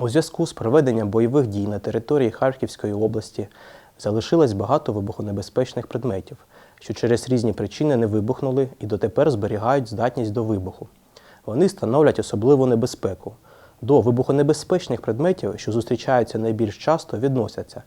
У зв'язку з проведенням бойових дій на території Харківської області залишилось багато вибухонебезпечних предметів, що через різні причини не вибухнули і дотепер зберігають здатність до вибуху. Вони становлять особливу небезпеку. До вибухонебезпечних предметів, що зустрічаються найбільш часто, відносяться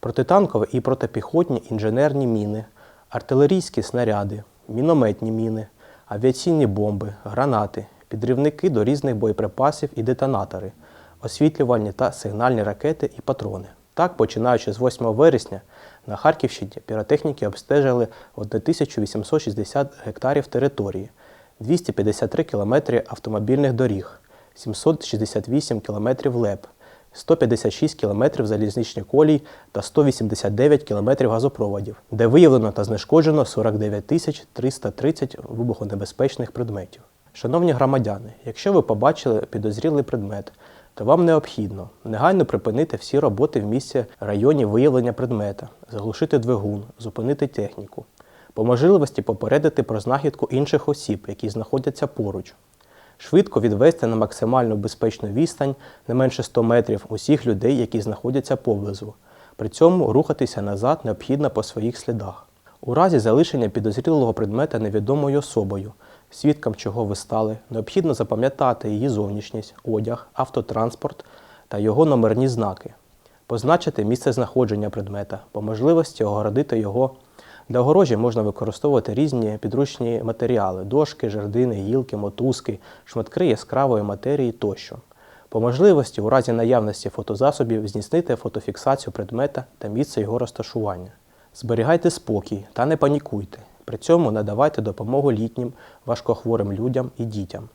протитанкові і протипіхотні інженерні міни, артилерійські снаряди, мінометні міни, авіаційні бомби, гранати, підривники до різних боєприпасів і детонатори, освітлювальні та сигнальні ракети і патрони. Так, починаючи з 8 вересня, на Харківщині піротехніки обстежили 1860 гектарів території, 253 кілометри автомобільних доріг, 768 кілометрів ЛЕП, 156 кілометрів залізничних колій та 189 кілометрів газопроводів, де виявлено та знешкоджено 49 тисяч 330 вибухонебезпечних предметів. Шановні громадяни, якщо ви побачили підозрілий предмет, то вам необхідно негайно припинити всі роботи в місці районі виявлення предмета, заглушити двигун, зупинити техніку, по можливості попередити про знахідку інших осіб, які знаходяться поруч, швидко відвести на максимально безпечну відстань не менше 100 метрів усіх людей, які знаходяться поблизу. При цьому рухатися назад необхідно по своїх слідах. У разі залишення підозрілого предмета невідомою особою, свідком чого ви стали, необхідно запам'ятати її зовнішність, одяг, автотранспорт та його номерні знаки, позначити місце знаходження предмета, по можливості огородити його. Для огорожі можна використовувати різні підручні матеріали дошки, жердини, гілки, мотузки, шматки яскравої матерії тощо. По можливості, у разі наявності фотозасобів, здійснити фотофіксацію предмета та місце його розташування. Зберігайте спокій та не панікуйте. При цьому надавайте допомогу літнім, важкохворим людям і дітям.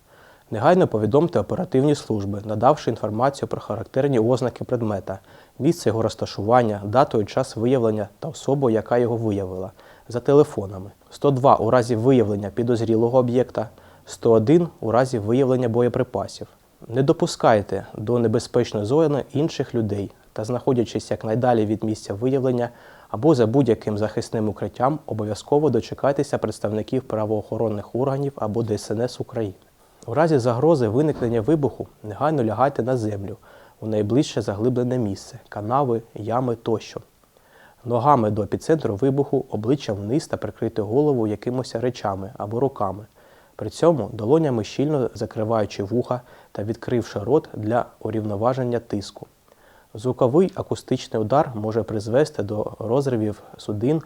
Негайно повідомте оперативні служби, надавши інформацію про характерні ознаки предмета, місце його розташування, дату і час виявлення та особу, яка його виявила, за телефонами. 102 у разі виявлення підозрілого об'єкта, 101 у разі виявлення боєприпасів. Не допускайте до небезпечної зони інших людей та, знаходячись якнайдалі від місця виявлення або за будь-яким захисним укриттям, обов'язково дочекайтеся представників правоохоронних органів або ДСНС України. У разі загрози виникнення вибуху негайно лягайте на землю у найближче заглиблене місце, канави, ями тощо. Ногами до епіцентру вибуху, обличчям вниз та прикрити голову якимось речами або руками. При цьому долонями щільно закриваючи вуха та відкривши рот для урівноваження тиску. Звуковий акустичний удар може призвести до розривів судин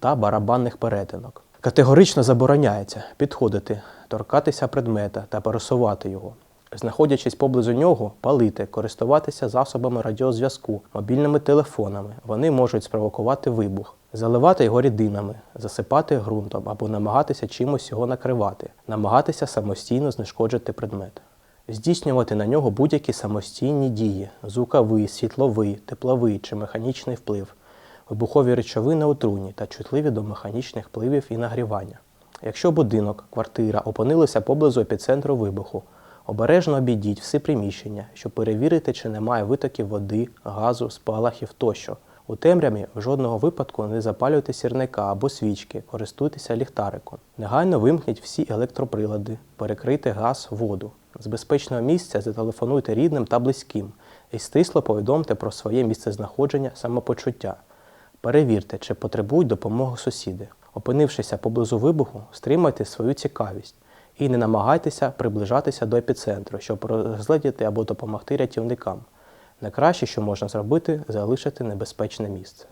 та барабанних перетинок. Категорично забороняється підходити, торкатися предмета та пересувати його. Знаходячись поблизу нього, палити, користуватися засобами радіозв'язку, мобільними телефонами. Вони можуть спровокувати вибух, заливати його рідинами, засипати ґрунтом або намагатися чимось його накривати, намагатися самостійно знешкоджити предмет здійснювати на нього будь-які самостійні дії звуковий, світловий, тепловий чи механічний вплив, вибухові речовини отруйні та чутливі до механічних впливів і нагрівання. Якщо будинок, квартира опинилися поблизу епіцентру вибуху, обережно обійдіть всі приміщення, щоб перевірити, чи немає витоків води, газу, спалахів тощо. У темряві в жодного випадку не запалюйте сірника або свічки, користуйтеся ліхтариком. Негайно вимкніть всі електроприлади, перекрийте газ, воду. З безпечного місця зателефонуйте рідним та близьким і стисло повідомте про своє місцезнаходження самопочуття. Перевірте, чи потребують допомоги сусіди. Опинившися поблизу вибуху, стримайте свою цікавість і не намагайтеся приближатися до епіцентру, щоб розгледіти або допомогти рятівникам. Найкраще, що можна зробити, залишити небезпечне місце.